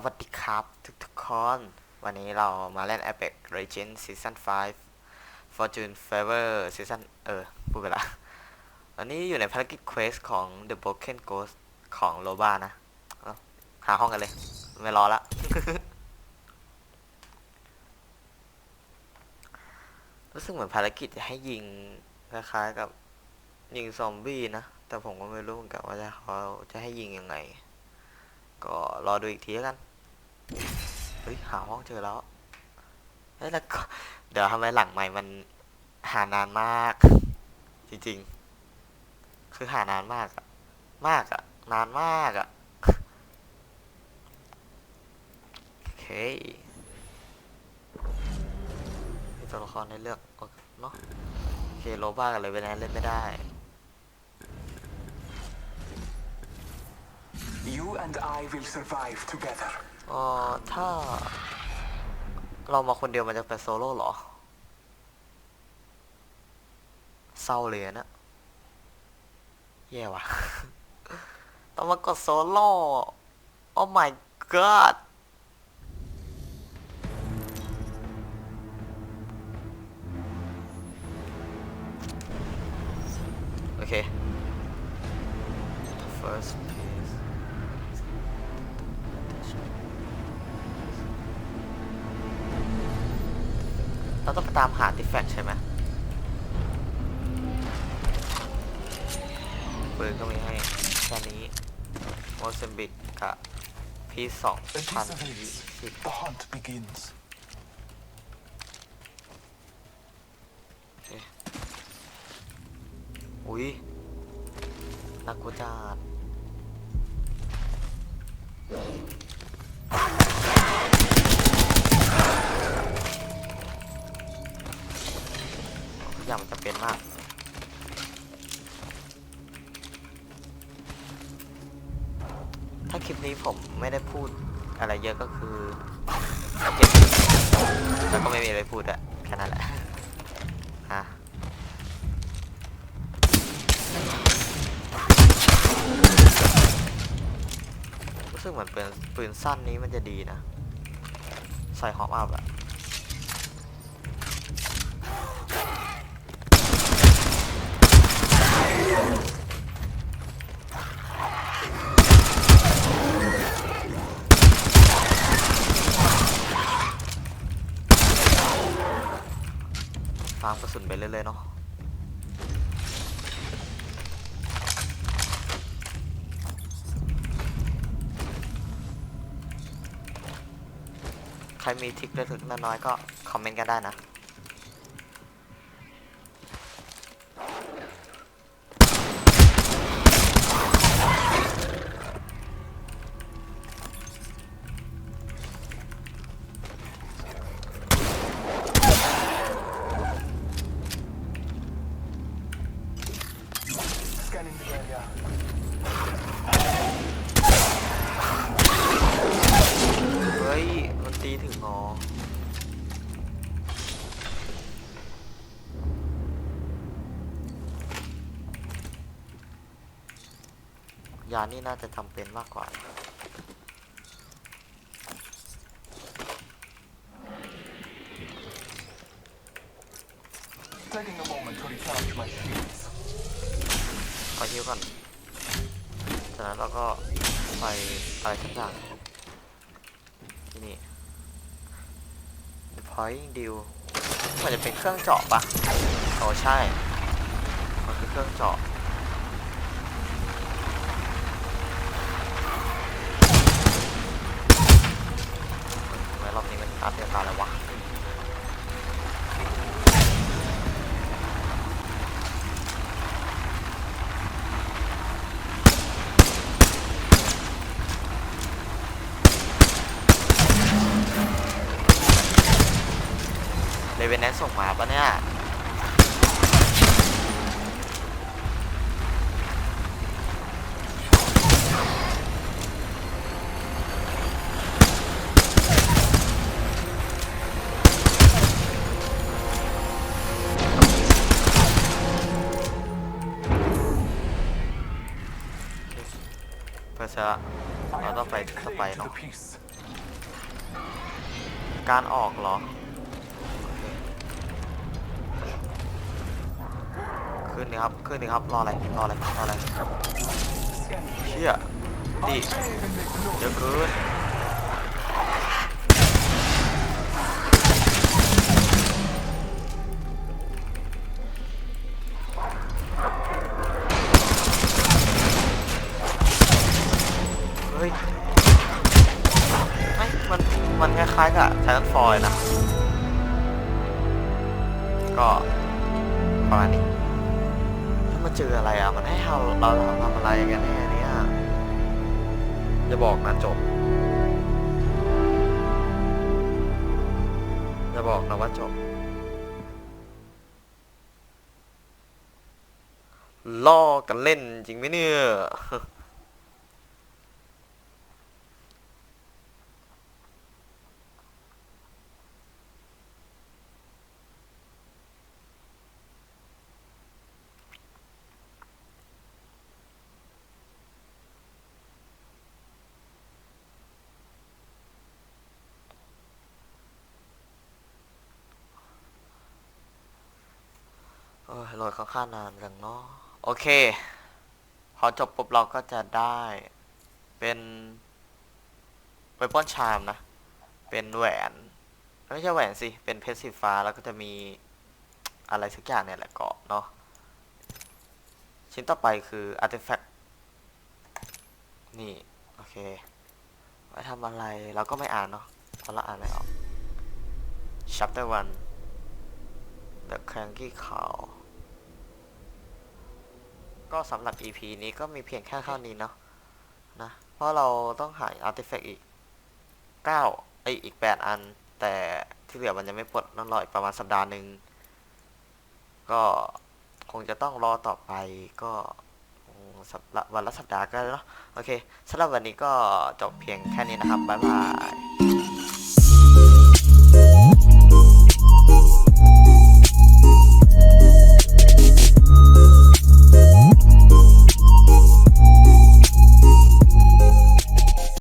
วัสดีครับทุกทุกคน วันนี้เรามาเล่น Apex Legends Season 5 Fortune Favor Season เออ พูดไปละวันนี้อยู่ในภารกิจ Quest ของ The Broken Ghost ของโลบ้านะ หาห้องกันเลย ไม่รอละ รู้สึกเหมือนภารกิจจะให้ยิง คล้ายๆกับยิงซอมบี้นะ แต่ผมก็ไม่รู้เหมือนกันว่าจะเขาจะให้ยิงยังไง ก็รอดูอีกทีแล้วกัน เฮ้ย หาห้องเจอแล้วเฮ้ยแล้วก็เดี๋ยวทำไมหลังใหม่มันหานานมาก จริงๆ คือหานานมากอะมากอะนานมากอะโอเคมีตัวละครให้เลือกเนาะโอเคโลบ้ากันเลยเวนแนนเล่นไม่ได้ You and I will survive together. อ๋อถ้า เรามาคนเดียวมันจะเป็นโซโล่เหรอ เศร้าเลยนะ แย่ว่ะ ต้องมากดโซโล่โอ้ my god โอเค first piece เราต้องไปตามหาติแฟกใช่ไหมปืนก็มีให้แค่นี้โมเซมบิกกับพีสองพันสิบสิบอุ้ยนักกุจาด อย่างมันจะเป็นมาก ถ้าคลิปนี้ผมไม่ได้พูดอะไรเยอะก็คือเก็บแล้วก็ไม่มีอะไรพูดอะแค่นั้นแหละฮะรู้สึกเหมือนป็นปืนสั้นนี้มันจะดีนะ ใส่ฮอปอัพอะ ฟาร์มกระสุนไปเรื่อยๆเนาะใครมีทริคเล็กๆน้อยๆก็คอมเมนต์กันได้นะ ตีถึงงอยานี่น่าจะจำเป็นมากกว่า Taking a moment to recharge my shields. ขอฮิวก่อนจากนั้นเราก็ไปอะไรสักอย่างที่นี่ point deal มันจะเป็นเครื่องเจาะปะโอ้ใช่ มันคือเครื่องเจาะ เป็นแนนส่งมาปะเนี่ยเพื่ะเราต้องไปสไปเนาะการออกเหรอ ขึ้นดิครับขึ้นดิครับรออะไรรออะไรรออะไรเชี่ยดิเยอะเกินเฮ้ยไม่มันมันคล้ายๆกับไททันฟอยนะก็ประมาณนี้ เจออะไรอะ มันให้เราเราทำอะไรกันแน่เนี่ยจะบอกนะจบจะบอกนะว่าจบ ล่อกันเล่นจริงไหมเนี่ย โหลดค่อนข้างนานจังเนาะโอเค พอจบปุ๊บเราก็จะได้เป็นเวปอนชามนะ เป็นแหวน ไม่ใช่แหวนสิ เป็นเพชรสีฟ้าแล้วก็จะมีอะไรสักอย่างเนี่ยแหละเกาะเนาะชิ้นต่อไปคืออาร์ติแฟกต์นี่ โอเค ไว้ทำอะไรเราก็ไม่อ่านเนาะเพราะเราอ่านไม่ออก chapter one The Cranky Cow ก็สำหรับ EP นี้ก็มีเพียงแค่เท่านี้เนาะนะ เพราะเราต้องหาอาร์ติแฟกต์อีก9ไอยอีก 8 อัน แต่ที่เหลือมันยังไม่ปลดต้องรออีกประมาณสัปดาห์หนึ่งก็คงจะต้องรอต่อไปก็คงสัปละวันละสัปดาห์ก็ได้เนาะโอเคสำหรับวันนี้ก็จบเพียงแค่นี้นะครับบ๊ายบาย